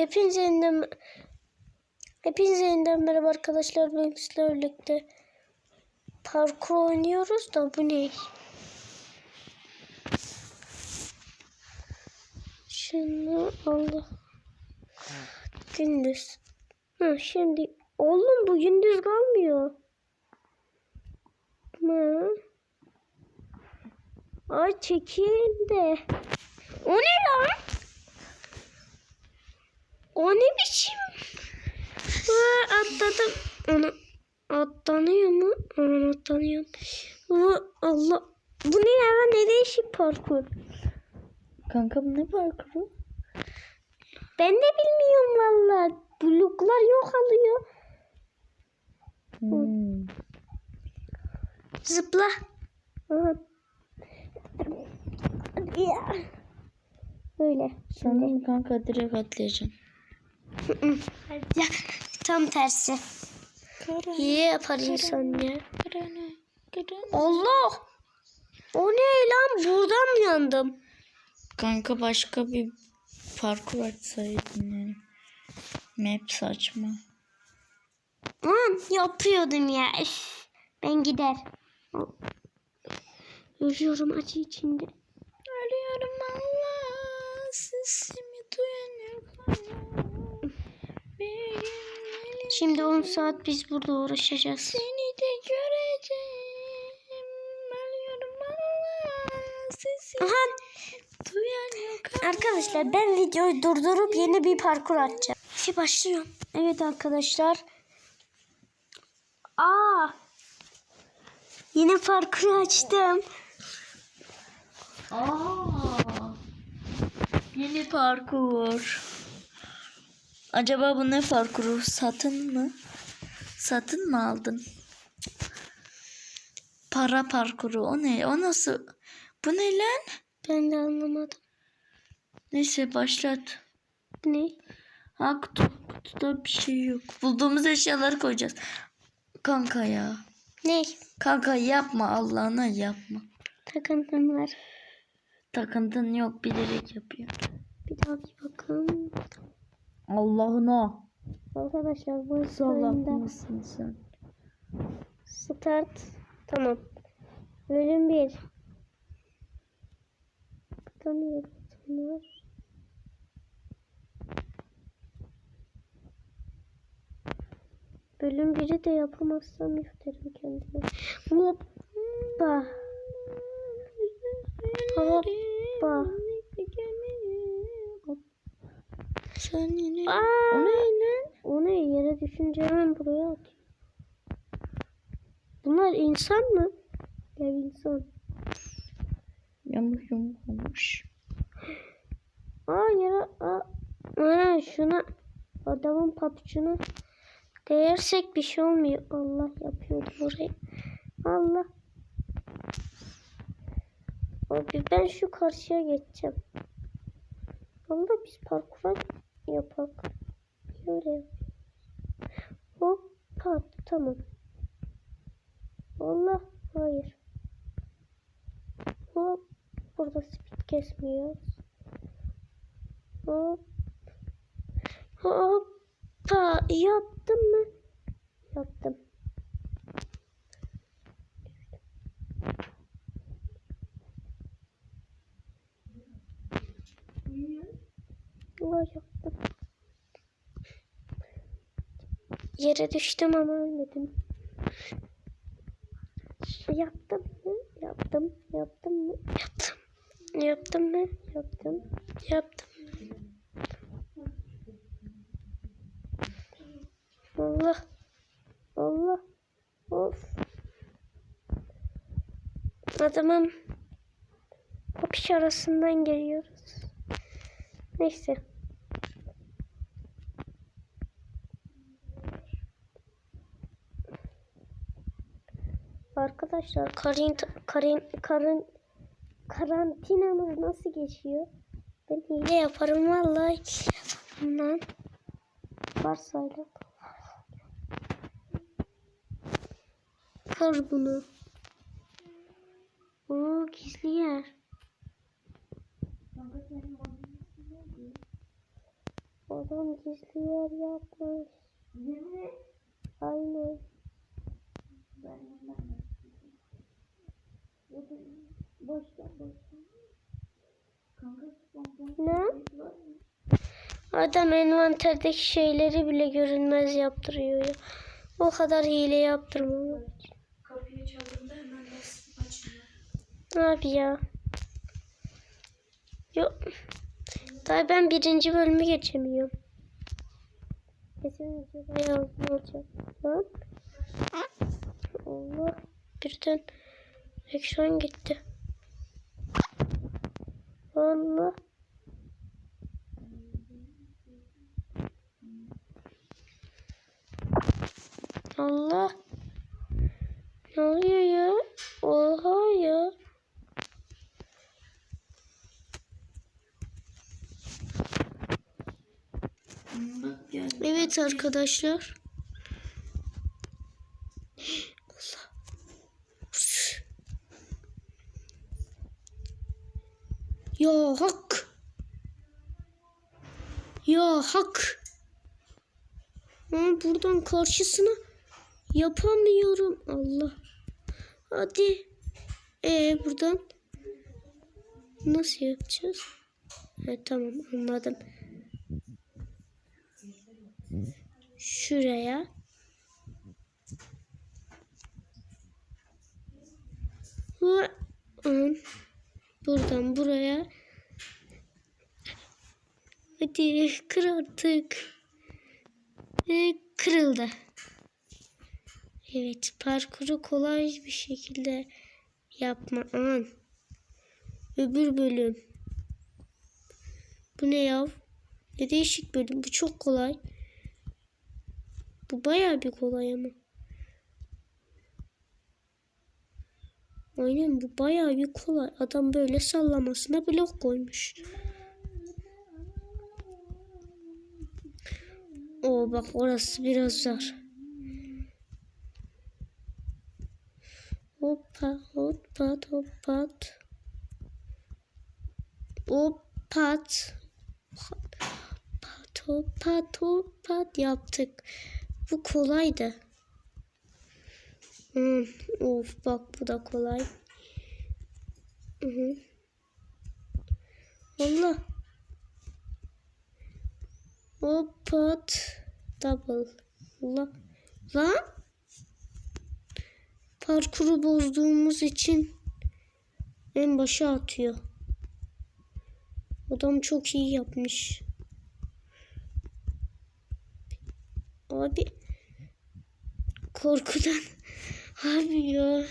Hepinize yeniden Hepinize yeniden merhaba arkadaşlar. Bugün sizlerle birlikte parkur oynuyoruz da bu ne? Şunu Allah. Gündüz. Ha, şimdi oğlum bu gündüz kalmıyor. Ha. Ay çekil de. O ne lan? O ne biçim? Ha, atladım. Onu atlanıyor mu? Aman atlanıyor. Ha, Allah. Bu ne ya? Ne değişik parkur. Kanka bu ne parkuru? Ben de bilmiyorum valla. Bloklar yok alıyor. Hmm. Zıpla. Böyle. Şimdi. Sanırım kanka direkt atlayacağım. Ya, tam tersi. İyi yapar insan ya. Allah. O ne lan? Buradan mı yandım? Kanka başka bir parkur açsaydın yani. Map saçma. Lan yapıyordum ya. Üf, ben gider. Ölüyorum acı içinde. Ölüyorum Allah sesimi duyan yok Şimdi 10 saat biz burada uğraşacağız. Seni de göreceğim. Ölüyorum Allah sesimi Aha, duyan yok arkadaşlar ben videoyu durdurup yeni bir parkur açacağım. Şimdi başlıyorum. Evet arkadaşlar. Aa. Yine parkur açtım. Aa, yeni parkur. Acaba bu ne parkuru? Satın mı? Satın mı aldın? Para parkuru. O ne? O nasıl? Bu ne lan? Ben de anlamadım. Neyse başlat. Ne? Ha kutu, kutuda bir şey yok. Bulduğumuz eşyaları koyacağız. Kanka ya. Ne? Kanka yapma Allah'ına yapma. Takıntım var. Takıntın yok bilerek yapıyor. Bir daha bir bakalım. Allah'ına. Arkadaşlar bu oyunda sen? start. Tamam. Bölüm 1. Burada ne yaptım var? Bölüm 1'i de yapamazsam yüklerim kendime. Hoppa. Hoppa. Sen yine... Aa, O ne lan? o ne yere düşünce hemen buraya atıyor. Bunlar insan mı? Ya insan. Yamuk yamuk olmuş. Aa yere aa, aa şuna adamın papucunu değersek bir şey olmuyor. Allah yapıyordu orayı. Allah. Abi ben şu karşıya geçeceğim. Allah biz parkura yapak. Şöyle. Hoppa tamam. Allah hayır. Hop burada speed kesmiyor. Hop. Hoppa. Yaptım mı? Yaptım. Vay yaptım. Yere düştüm ama ölmedim. Yaptım mı? Yaptım. Yaptım mı? Yaptım. Yaptım mı? Yaptım. Yaptım. Allah. Allah. Of. Adamın kapış arasından geliyoruz. Neyse. Arkadaşlar karin, karin, karin, karantinamız nasıl geçiyor? Ben hile yaparım vallahi. lan. Varsayla. Kır bunu. Oo gizli yer. Adam gizli yer yapmış. Et. Aynen. Ben ben Boş ver boş ver. Kanka pompon Ne? Adam envanterdeki şeyleri bile görünmez yaptırıyor ya. O kadar hile yaptırmıyor. Kapıyı çaldığımda hemen açılıyor? Abi ya. Yok. Daha ben birinci bölümü geçemiyorum. Kesinlikle bayağı uzun olacak. Allah. Birden ekran gitti. Allah. Allah. Ne oluyor ya? Oha ya. Evet arkadaşlar. Ya hak. Ya hak. Ama buradan karşısına yapamıyorum. Allah. Hadi. Ee buradan nasıl yapacağız? Evet tamam anladım. şuraya ve buradan buraya. Hadi kır artık. Ve kırıldı. Evet parkuru kolay bir şekilde yapma. An öbür bölüm. Bu ne yav ne değişik bölüm. Bu çok kolay. Bu bayağı bir kolay ama. Aynen bu bayağı bir kolay. Adam böyle sallamasına blok koymuş. Oo bak orası biraz zor. Hoppa hoppat hoppat. Hoppat. Hoppat hoppat hoppat yaptık. Bu kolaydı. Hmm, of bak bu da kolay. Hı hı. Allah. Hoppat. Double. Allah. Lan. Parkuru bozduğumuz için en başa atıyor. Adam çok iyi yapmış. Abi korkudan abi ya.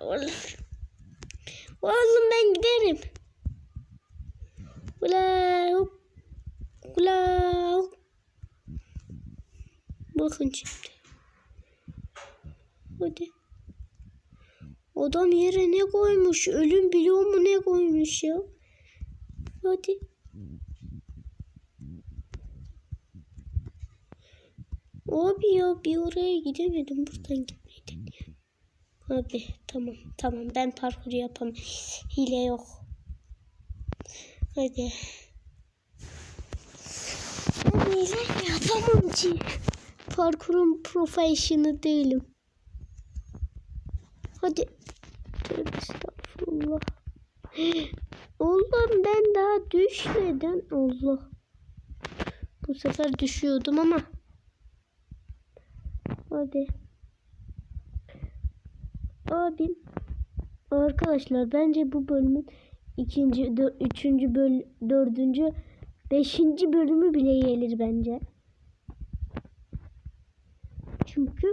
Oğlum. oğlum ben giderim. Ula hop. Ula hop. Bakın şimdi. Hadi. Adam yere ne koymuş? Ölüm biliyor mu ne koymuş ya? Hadi. Abi ya bir oraya gidemedim. Buradan gitmeyi. Abi tamam tamam ben parkur yapamam. Hile yok. Hadi. Ben hile yapamam ki. Parkurun professionı değilim. Hadi. Tövbe estağfurullah. Oğlum ben daha düşmedim. Allah. Bu sefer düşüyordum ama. Hadi. Abim. Arkadaşlar bence bu bölümün ikinci, üçüncü, böl dördüncü, beşinci bölümü bile gelir bence. Çünkü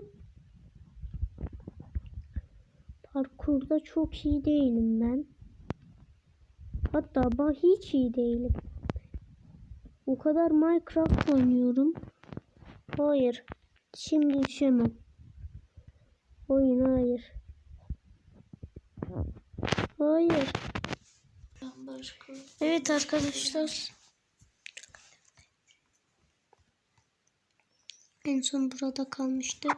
parkurda çok iyi değilim ben. Hatta ben hiç iyi değilim. O kadar Minecraft oynuyorum. Hayır. Şimdi düşemem. Oyun hayır. Hayır. Evet arkadaşlar. En son burada kalmıştık.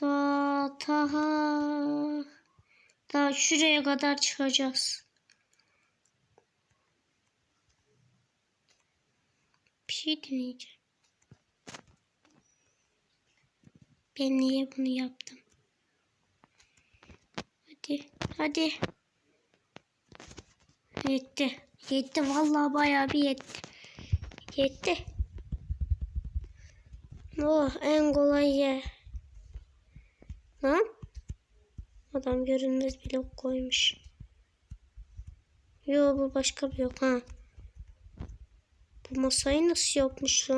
Daha, daha, daha şuraya kadar çıkacağız. Şey deneyeceğim. Ben niye bunu yaptım? Hadi, hadi. Yetti. Yetti. Vallahi bayağı bir yetti. Yetti. Oh, en kolay yer. Lan? Adam görünmez blok koymuş. Yo bu başka blok ha. Bu masayı nasıl yapmış?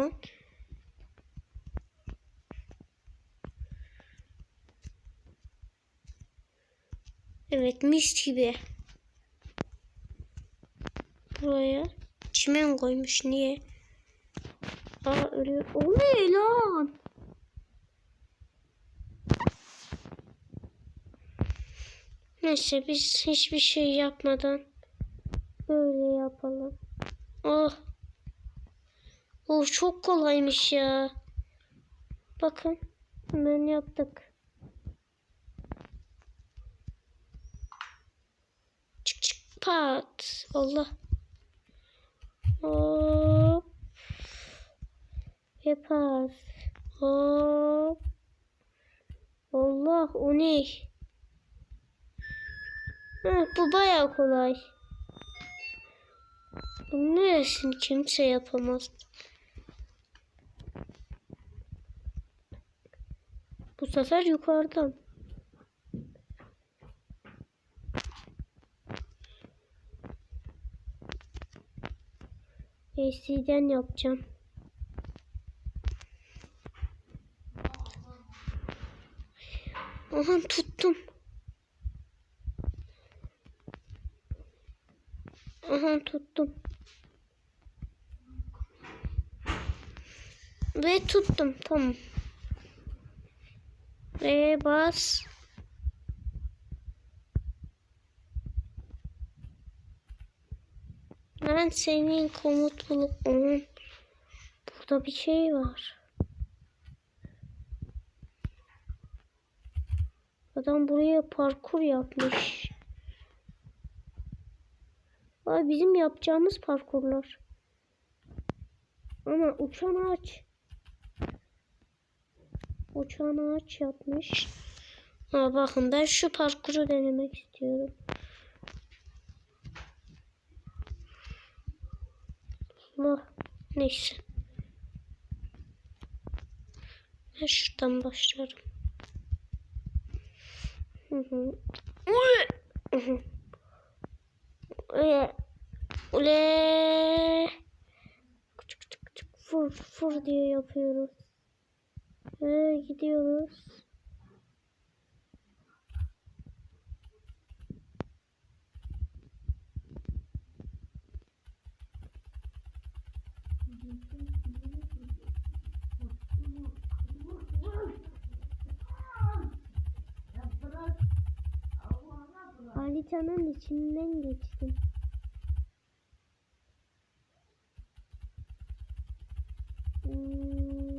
Evet mis gibi. Buraya çimen koymuş. Niye? Aa ölüyor. O ne lan? Neyse biz hiçbir şey yapmadan böyle yapalım. Oh. Oh çok kolaymış ya. Bakın hemen yaptık. Çık çık pat. Allah. Hop. Yapar. Hop. Allah o ne? Ha, bu bayağı kolay. Bunun neresini kimse yapamaz. Bu sefer yukarıdan. AC'den yapacağım. Aha tuttum. Aha tuttum. Ve tuttum. Tamam. Ve bas. Ben senin komut onun burada bir şey var. Adam buraya parkur yapmış. Ay bizim yapacağımız parkurlar. Ama uçan ağaç. Uçan ağaç yapmış. Ha bakın ben şu parkuru denemek istiyorum. Allah. Neyse. Ben şuradan başlarım. Ule. Ule. Küçük küçük küçük fır fır diye yapıyoruz. Ve gidiyoruz. Haritanın içinden geçtim. Dur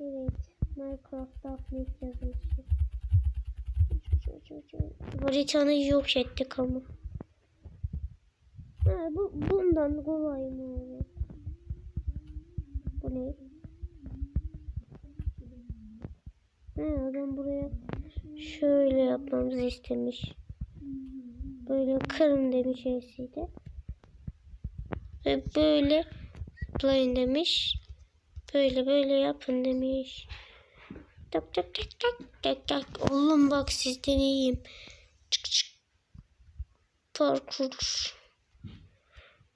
Evet. Minecraft update yazılışı. Haritanı yok ettik ama. Ha, bu bundan kolay mı olur? Bu ne? He, adam buraya şöyle yapmamızı istemiş. Böyle kırın demiş LC'de. Ve böyle zıplayın demiş. Böyle böyle yapın demiş. Tak tak tak tak tak tak. Oğlum bak sizden iyiyim. Çık çık. Parkur.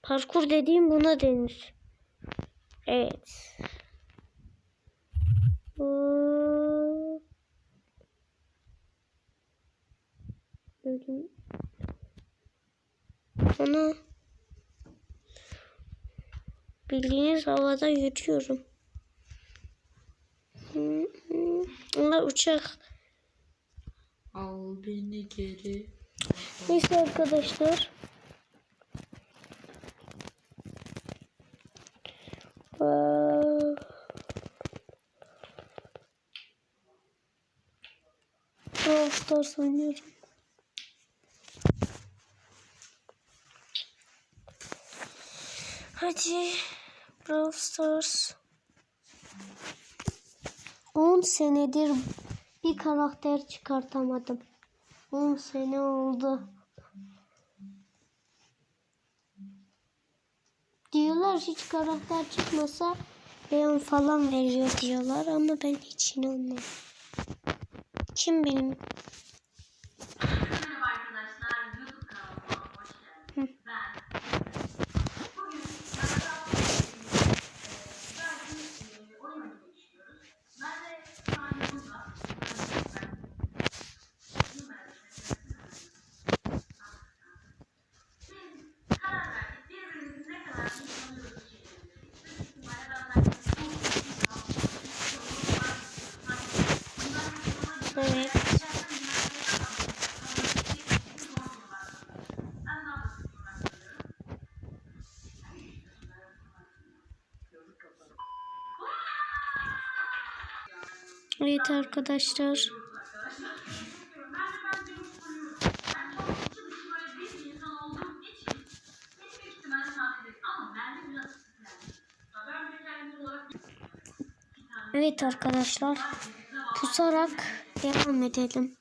Parkur dediğim buna denir. Evet. Öldüm. Ana. Bildiğiniz havada yürüyorum. Hı, hı. Onlar uçak. Al beni geri. Neyse arkadaşlar. Brawl Stars oynuyorum. Hadi Brawl Stars. 10 senedir bir karakter çıkartamadım. 10 sene oldu. Diyorlar hiç karakter çıkmasa Leon falan veriyor diyorlar ama ben hiç inanmam. Kim benim? Merhaba arkadaşlar, YouTube kanalıma hoş geldiniz. Ben bugün belki oyun oynamayı düşünüyoruz. Ben de sahibimle biz karar verdik. Birbirimizi ne kadar iyi tanıyoruz içeriğimizi. Büyük ihtimalle benden Evet. Evet arkadaşlar. Evet arkadaşlar. Pusarak devam edelim.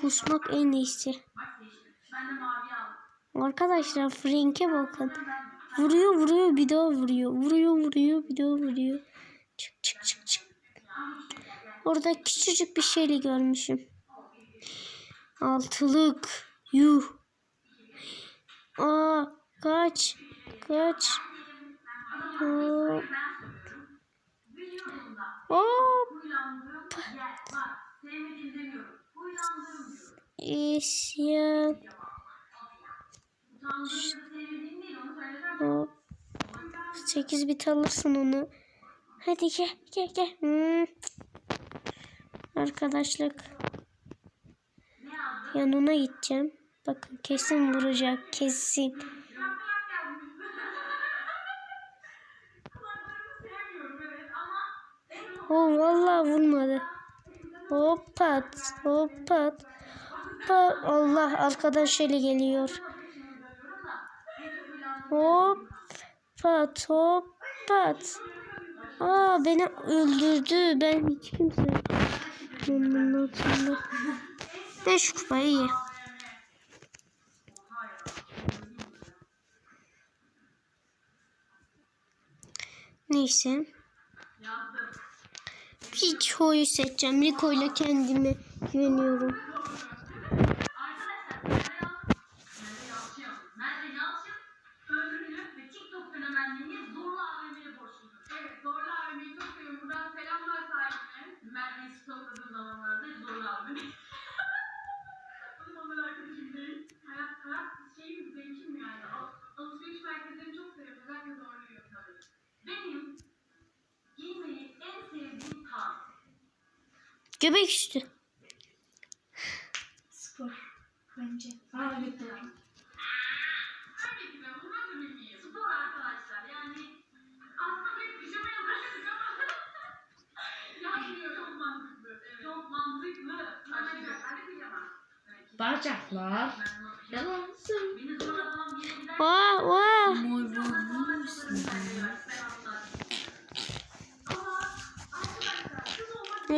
Pusmak en iyisi. Arkadaşlar Frank'e bakın. Vuruyor vuruyor bir daha vuruyor. Vuruyor vuruyor bir daha vuruyor. Çık çık çık çık. Orada küçücük bir şeyle görmüşüm. Altılık. Yuh. Aa kaç. Kaç. Hop. Hop. İsyan. Hop. 8 bit alırsın onu. Hadi gel gel gel. Hmm. Arkadaşlık. Yanına gideceğim. Bakın kesin vuracak. Kesin. Oh vallahi vurmadı. Hoppat. Hoppat. Hoppa. Allah arkadan şöyle geliyor. Hoppat. Hoppat. Aa beni öldürdü. Ben hiç kimse. Bunun altında. Beş kupa iyi. Neyse. Bir çoğuyu seçeceğim. Rico ile kendime güveniyorum. Göbek üstü. Spor. Bence. Aa evet doğru. Tabii ki de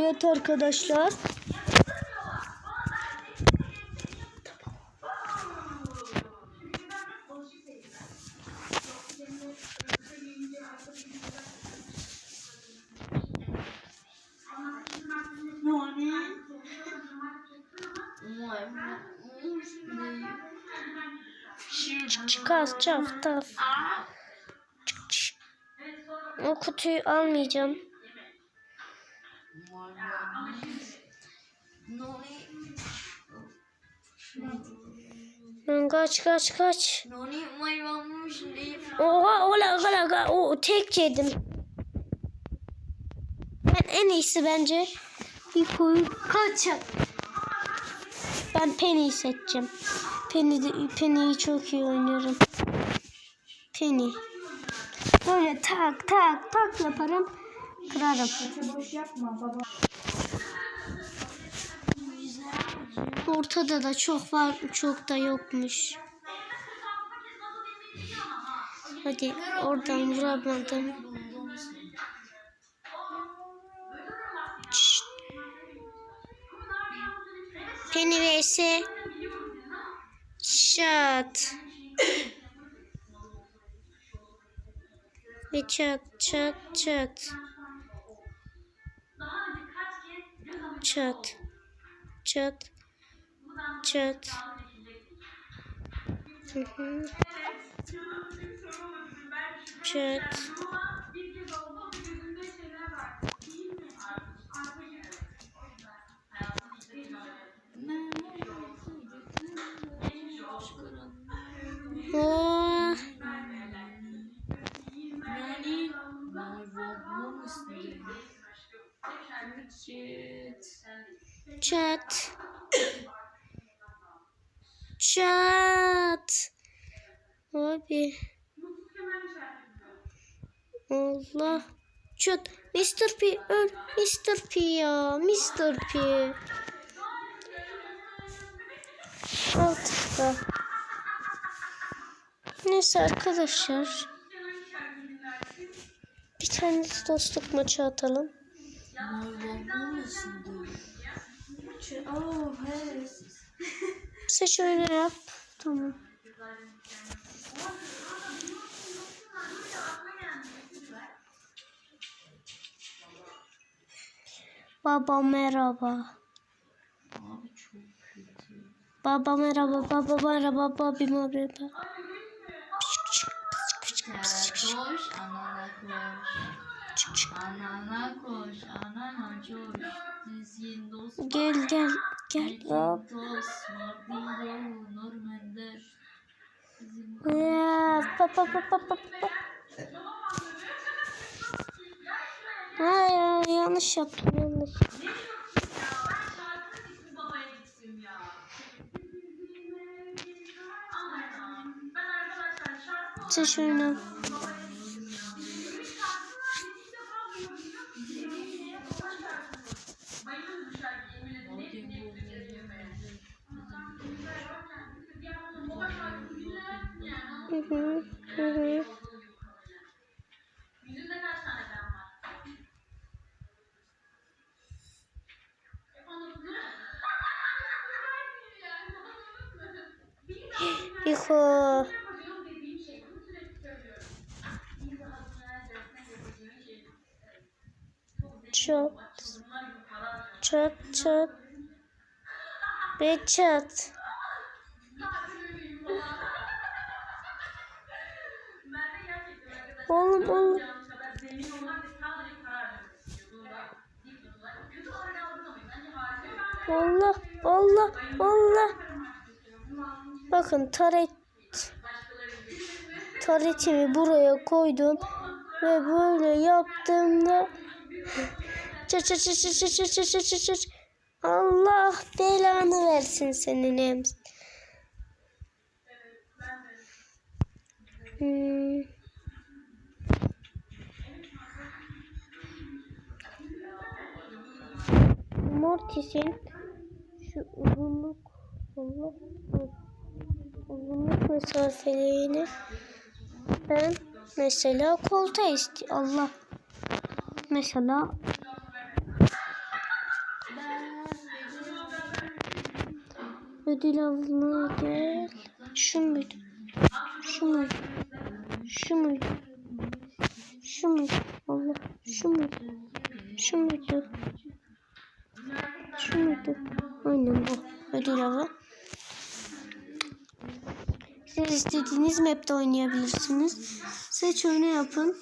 Evet arkadaşlar. Çıkaz çaf. O kutuyu almayacağım. Kaç kaç kaç. Oha ola ola ola o tek yedim. Ben en iyisi bence bir koyu kaç. Ben Penny'yi seçeceğim. Penny de, Penny'yi çok iyi oynuyorum. Penny. Böyle tak tak tak yaparım. Kırarım. Boş yapma baba. Ortada da çok var, çok da yokmuş. Hadi oradan vuramadım. Şşt. Penny vs. Şat. Ve çat çat çat. Çat. Çat. Çat. Hı hı. Çat. Bir kez oldu ama gözünde şeyler var. Değil mi? Arpa gibi. O yüzden hayatımda ilk defa Geçmiş olsun. Oh. Noni mayvanmış Shit. Çat. Çat. Abi. Mutsuz kemer işareti. Allah. Çat. Mr. P öl. Mr. P ya. Mr. P. Altıkta. Neyse arkadaşlar. Bir tane dostluk maçı atalım. Sen şöyle yap. Tamam. Baba merhaba. Abi çok kötü. Baba merhaba. Baba merhaba. Baba merhaba. Koş anana koş. Anana koş. Anana koş. Dizgin dost. Gel gel. Gel. Hop. Ya, pa, pa, pa, pa, pa, pa. Ha ya yanlış yaptım 这是呢？Algılamayın. Bence harika. Allah Allah Allah. Bakın taret taretimi buraya koydum ve böyle yaptığımda çı çı çı çı çı çı çı çı çı çı. Allah belanı versin senin hem. Hmm. Mortis'in şu uzunluk Allah uzunluk mesafelerini ben mesela kolta isti Allah mesela ödül avına gel. Şu muydu? Şu muydu? Şu muydu? Şu muydu? Allah şu muydu? Şu muydu? Şu muydu? Aynen bu ödül avı Siz istediğiniz map'te oynayabilirsiniz. Seç oyunu yapın.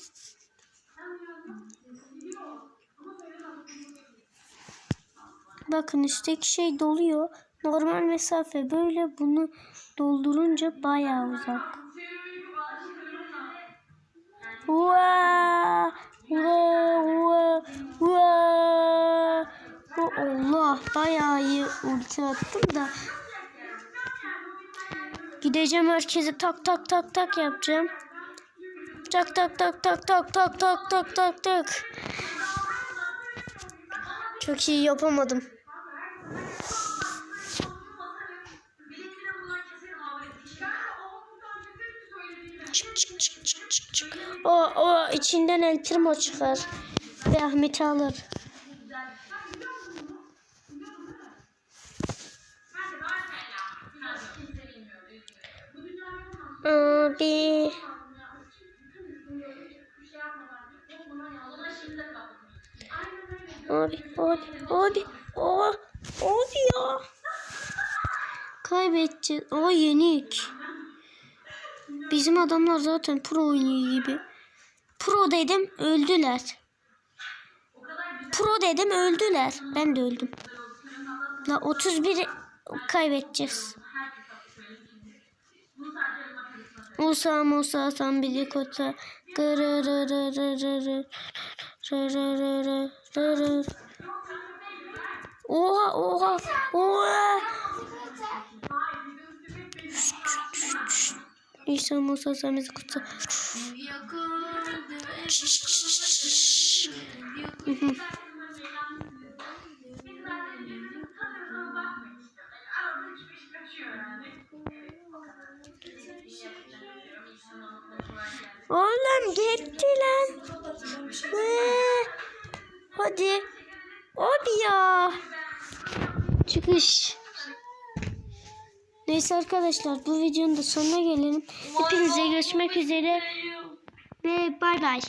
Bakın üstteki şey doluyor. Normal mesafe böyle bunu doldurunca bayağı uzak. Vaa! Vaa! Vaa! Oh, Allah bayağı iyi ulti attım da. Gideceğim herkese tak tak tak tak yapacağım. Tak tak tak tak tak tak tak tak tak tak. Çok iyi yapamadım. Çık çık çık çık. O o içinden El Primo çıkar. Ve Ahmet'i alır. Abi. Abi, abi, abi, o, abi ya. Kaybedeceğiz. O yenik. Bizim adamlar zaten pro oynuyor gibi. Pro dedim öldüler. Pro dedim öldüler. Ben de öldüm. La 31 kaybedeceğiz. Musa Musa sen bili kota. Oha oha oha. İsa Musa bizi kutsa. Oğlum gitti lan. Hadi. Abi ya. Çıkış. Neyse arkadaşlar bu videonun da sonuna gelelim. Hepinize görüşmek üzere. Ve bay bay.